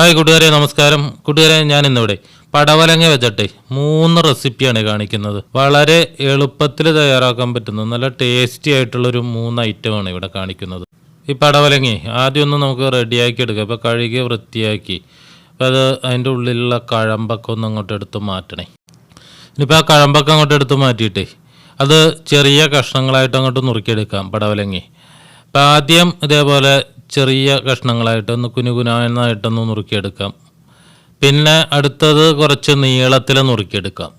Hi കൂട്ടുകാരെ നമസ്കാരം. കൂട്ടുകാരെ ഞാൻ ഇന്നിവിടെ പടവലങ്ങ വെച്ചിട്ട് മൂന്ന് റെസിപ്പിയാണ് കാണിക്കുന്നത്. വളരെ എളുപ്പത്തിൽ തയ്യാറാക്കാൻ പറ്റുന്ന നല്ല ടേസ്റ്റി ആയിട്ടുള്ളൊരു മൂന്ന് ഐറ്റമാണ് ഇവിടെ കാണിക്കുന്നത്. ഈ പടവലങ്ങി ആദ്യം ഒന്ന് നമുക്ക് റെഡിയാക്കി എടുക്കുക അപ്പോൾ കഴുകി വൃത്തിയാക്കി. അപ്പോൾ അത് അതിന്റെ ഉള്ളിലുള്ള കഴമ്പൊക്കെ ഒന്ന് അങ്ങോട്ട് എടുത്ത് മാറ്റണേ. ഇനിയിപ്പോൾ ആ കഴമ്പൊക്കെ അങ്ങോട്ട് എടുത്ത് മാറ്റിയിട്ട് അത് ചെറിയ കഷ്ണങ്ങളായിട്ട് അങ്ങോട്ട് നുറുക്കിയെടുക്കാം പടവലങ്ങി. അപ്പോൾ ആദ്യം ഇതേപോലെ ചെറിയ കഷ്ണങ്ങളായിട്ട് ഒന്ന് കുനുകുനാന്നായിട്ടൊന്ന് നുറുക്കിയെടുക്കാം. പിന്നെ അടുത്തത് കുറച്ച് നീളത്തിൽ നുറുക്കിയെടുക്കാം.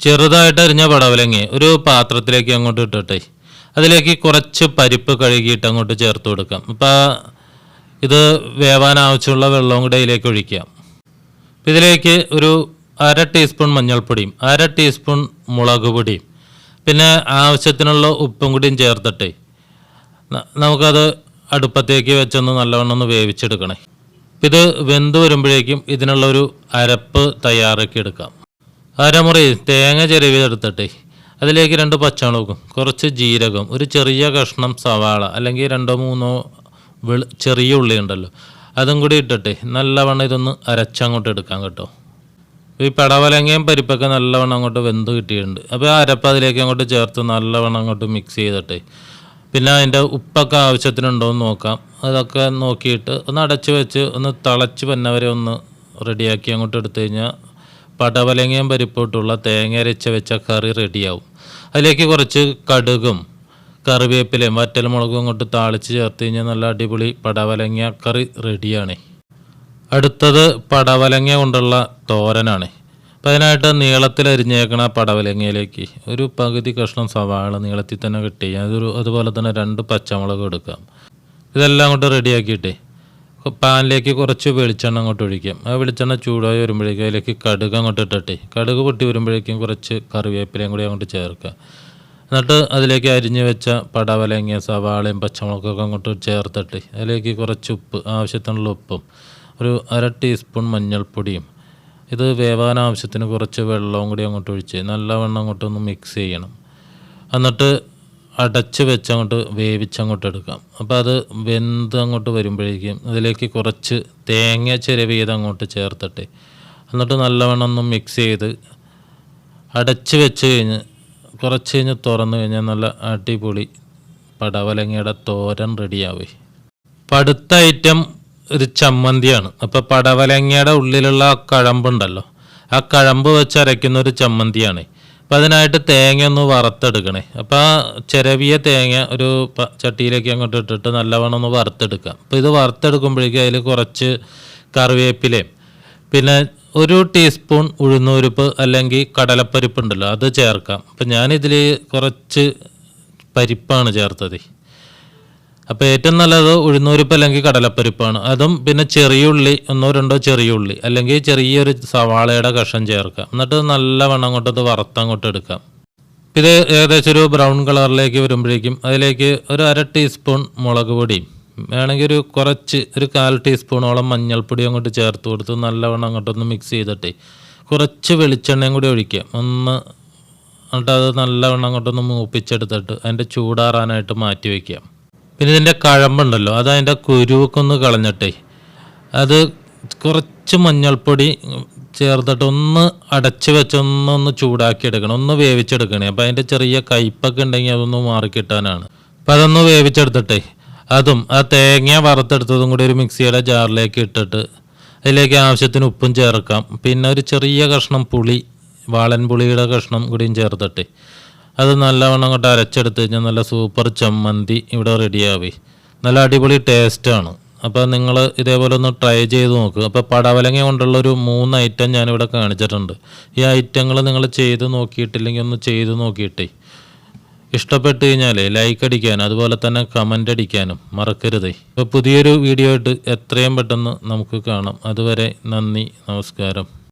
ചെറുതായിട്ട് അരിഞ്ഞ പടവലങ്ങി ഒരു പാത്രത്തിലേക്ക് അങ്ങോട്ട് ഇട്ടിട്ടെ. അതിലേക്ക് കുറച്ച് പരിപ്പ് കഴുകിയിട്ട് അങ്ങോട്ട് ചേർത്ത് കൊടുക്കാം. അപ്പോൾ ഇത് വേവാൻ ആവശ്യമുള്ള വെള്ളവും കൂടെ ഇതിലേക്ക് ഒഴിക്കാം. ഇതിലേക്ക് ഒരു അര ടീസ്പൂൺ മഞ്ഞൾപ്പൊടിയും അര ടീസ്പൂൺ മുളക് പൊടിയും പിന്നെ ആവശ്യത്തിനുള്ള ഉപ്പും കൂടിയും ചേർത്തിട്ടേ. നമുക്കത് അടുപ്പത്തേക്ക് വെച്ചൊന്ന് നല്ലവണ്ണം ഒന്ന് വേവിച്ചെടുക്കണേ. ഇത് വെന്ത് വരുമ്പോഴേക്കും ഇതിനുള്ള ഒരു അരപ്പ് തയ്യാറാക്കി എടുക്കാം. അരമുറി തേങ്ങ ചിരവിതെടുത്തിട്ടേ അതിലേക്ക് രണ്ട് പച്ചമുളകും കുറച്ച് ജീരകം ഒരു ചെറിയ കഷ്ണം സവാള അല്ലെങ്കിൽ രണ്ടോ മൂന്നോ വെളു ചെറിയ ഉള്ളി ഉണ്ടല്ലോ അതും കൂടി ഇട്ടിട്ട് നല്ലവണ്ണം ഇതൊന്ന് അരച്ചങ്ങോട്ട് എടുക്കാം കേട്ടോ. ഈ പടവലങ്ങയും പരിപ്പൊക്കെ നല്ലവണ്ണം അങ്ങോട്ട് വെന്ത് കിട്ടിയിട്ടുണ്ട്. അപ്പോൾ ആ അരപ്പ് അതിലേക്ക് അങ്ങോട്ട് ചേർത്ത് നല്ലവണ്ണം അങ്ങോട്ട് മിക്സ് ചെയ്തിട്ട് പിന്നെ അതിന്റെ ഉപ്പൊക്കെ ആവശ്യത്തിനുണ്ടോ എന്ന് നോക്കാം. അതൊക്കെ നോക്കിയിട്ട് ഒന്ന് അടച്ച് വെച്ച് ഒന്ന് തിളച്ച് വന്നവരെ ഒന്ന് റെഡിയാക്കി അങ്ങോട്ട് എടുത്തു കഴിഞ്ഞാൽ പടവലങ്ങയും പരിപ്പോട്ടുള്ള തേങ്ങ അരച്ച് വെച്ച കറി റെഡിയാവും. അതിലേക്ക് കുറച്ച് കടുകും കറിവേപ്പിലയും വറ്റൽമുളകും അങ്ങോട്ട് താളിച്ച് ചേർത്ത് കഴിഞ്ഞാൽ നല്ല അടിപൊളി പടവലങ്ങ കറി റെഡിയാണ്. അടുത്തത് പടവലങ്ങ കൊണ്ടുള്ള തോരനാണ്. അപ്പം അതിനായിട്ട് നീളത്തിൽ അരിഞ്ഞേക്കണ പടവലങ്ങയിലേക്ക് ഒരു പകുതി കഷ്ണം സവാള നീളത്തിൽ തന്നെ കട്ട് അതൊരു അതുപോലെ തന്നെ രണ്ട് പച്ചമുളക് എടുക്കാം. ഇതെല്ലാം കൊണ്ട് റെഡിയാക്കിയിട്ടേ. പാനിലേക്ക് കുറച്ച് വെളിച്ചെണ്ണ അങ്ങോട്ട് ഒഴിക്കാം. ആ വെളിച്ചെണ്ണ ചൂടായി വരുമ്പോഴേക്കും അതിലേക്ക് കടുക് അങ്ങോട്ട് ഇട്ടിട്ടേ. കടുക് പൊട്ടി വരുമ്പോഴേക്കും കുറച്ച് കറിവേപ്പിലയും കൂടി അങ്ങോട്ട് ചേർക്കുക. എന്നിട്ട് അതിലേക്ക് അരിഞ്ഞു വെച്ച പടവലങ്ങ സവാളയും പച്ചമുളകൊക്കെ അങ്ങോട്ട് ചേർത്തിട്ട് അതിലേക്ക് കുറച്ച് ഉപ്പ് ആവശ്യത്തിനുള്ള ഉപ്പും ഒരു അര ടീസ്പൂൺ മഞ്ഞൾപ്പൊടിയും ഇത് വേവാൻ ആവശ്യത്തിന് കുറച്ച് വെള്ളവും കൂടി അങ്ങോട്ട് ഒഴിച്ച് നല്ലവണ്ണം അങ്ങോട്ടൊന്ന് മിക്സ് ചെയ്യണം. എന്നിട്ട് അടച്ച് വെച്ച് അങ്ങോട്ട് വേവിച്ച് അങ്ങോട്ട് എടുക്കാം. അപ്പോൾ അത് വെന്ത് അങ്ങോട്ട് വരുമ്പോഴേക്കും അതിലേക്ക് കുറച്ച് തേങ്ങ ചിരവ് അങ്ങോട്ട് ചേർത്തിട്ട് എന്നിട്ട് നല്ലവണ്ണം ഒന്ന് മിക്സ് ചെയ്ത് അടച്ച് വെച്ച് കഴിഞ്ഞ് കുറച്ച് കഴിഞ്ഞ് തുറന്നു കഴിഞ്ഞാൽ നല്ല അടിപൊളി പടവലങ്ങയുടെ തോരൻ റെഡിയാവേ പടുത്ത ഐറ്റം ഒരു ചമ്മന്തിയാണ്. അപ്പോൾ പടവലങ്ങയുടെ ഉള്ളിലുള്ള ആ കഴമ്പുണ്ടല്ലോ. ആ കഴമ്പ് വെച്ച് അരയ്ക്കുന്ന ഒരു ചമ്മന്തിയാണ്. അപ്പൊ അതിനായിട്ട് തേങ്ങ ഒന്ന് വറുത്തെടുക്കണേ. അപ്പൊ ആ ചിരവിയ തേങ്ങ ഒരു ചട്ടിയിലേക്ക് അങ്ങോട്ട് ഇട്ടിട്ട് നല്ലവണ്ണം ഒന്ന് വറുത്തെടുക്കാം. അപ്പോൾ ഇത് വറുത്തെടുക്കുമ്പോഴേക്കും അതിൽ കുറച്ച് കറിവേപ്പിലയും പിന്നെ ഒരു ടീസ്പൂൺ ഉഴുന്നൂരിപ്പ് അല്ലെങ്കിൽ കടലപ്പരിപ്പ് ഉണ്ടല്ലോ അത് ചേർക്കാം. അപ്പം ഞാനിതിൽ കുറച്ച് പരിപ്പാണ് ചേർത്തത്. അപ്പോൾ ഏറ്റവും നല്ലത് ഉഴുന്നൂരിപ്പ് അല്ലെങ്കിൽ കടലപ്പരിപ്പാണ്. അതും പിന്നെ ചെറിയ ഉള്ളി ഒന്നോ രണ്ടോ ചെറിയ ഉള്ളി അല്ലെങ്കിൽ ചെറിയൊരു സവാളയുടെ കഷം ചേർക്കാം എന്നിട്ട് നല്ലവണ്ണം അങ്ങോട്ടത് വറുത്തങ്ങോട്ട് എടുക്കാം ഇത് ഏകദേശം ഒരു ബ്രൗൺ കളറിലേക്ക് വരുമ്പോഴേക്കും അതിലേക്ക് ഒരു അര ടീസ്പൂൺ മുളക് പൊടിയും വേണമെങ്കിൽ ഒരു കുറച്ച് ഒരു കാൽ ടീസ്പൂണോളം മഞ്ഞൾപ്പൊടി അങ്ങോട്ട് ചേർത്ത് കൊടുത്ത് നല്ലവണ്ണം അങ്ങോട്ടൊന്ന് മിക്സ് ചെയ്തിട്ട് കുറച്ച് വെളിച്ചെണ്ണയും കൂടി ഒഴിക്കാം ഒന്ന് എന്നിട്ട് അത് നല്ലവണ്ണം അങ്ങോട്ടൊന്ന് മൂപ്പിച്ചെടുത്തിട്ട് അതിന്റെ ചൂടാറാനായിട്ട് മാറ്റി വയ്ക്കാം പിന്നെ ഇതിന്റെ കഴമ്പുണ്ടല്ലോ അത് അതിന്റെ കുരുവൊക്കെ ഒന്ന് കളഞ്ഞിട്ടേ. അത് കുറച്ച് മഞ്ഞൾപ്പൊടി ചേർത്തിട്ട് ഒന്ന് അടച്ച് വെച്ച് ഒന്ന് ചൂടാക്കി എടുക്കണം ഒന്ന് വേവിച്ചെടുക്കണേ. അപ്പോൾ അതിന്റെ ചെറിയ കയ്പൊക്കെ ഉണ്ടെങ്കിൽ അതൊന്ന് മാറിക്കിട്ടാനാണ്. അപ്പോൾ അതൊന്ന് വേവിച്ചെടുത്തിട്ടേ അതും ആ തേങ്ങ വറുത്തെടുത്തതും കൂടി ഒരു മിക്സിയുടെ ജാറിലേക്ക് ഇട്ടിട്ട് അതിലേക്ക് ആവശ്യത്തിന് ഉപ്പും ചേർക്കാം. പിന്നെ ഒരു ചെറിയ കഷ്ണം പുളി വാളൻ പുളിയുടെ കഷ്ണം കൂടിയും ചേർത്തിട്ട്. അത് നല്ലവണ്ണം അങ്ങോട്ട് അരച്ചെടുത്ത് കഴിഞ്ഞാൽ നല്ല സൂപ്പർ ചമ്മന്തി ഇവിടെ റെഡിയാവേ നല്ല അടിപൊളി ടേസ്റ്റാണ് അപ്പോൾ നിങ്ങൾ ഇതേപോലെ ഒന്ന് ട്രൈ ചെയ്ത് നോക്കുക അപ്പോൾ പടവലങ്ങ കൊണ്ടുള്ള ഒരു മൂന്ന് ഐറ്റം ഞാനിവിടെ കാണിച്ചിട്ടുണ്ട്. ഈ ഐറ്റങ്ങൾ നിങ്ങൾ ചെയ്ത് നോക്കിയിട്ടില്ലെങ്കിൽ ഒന്ന് ചെയ്ത് നോക്കിയിട്ട്. ഇഷ്ടപ്പെട്ട് കഴിഞ്ഞാൽ ലൈക്ക് അടിക്കാനും അതുപോലെ തന്നെ കമന്റ് അടിക്കാനും മറക്കരുതേ. അപ്പോൾ പുതിയൊരു വീഡിയോ ആയിട്ട് എത്രയും പെട്ടെന്ന് നമുക്ക് കാണാം. അതുവരെ നന്ദി നമസ്കാരം.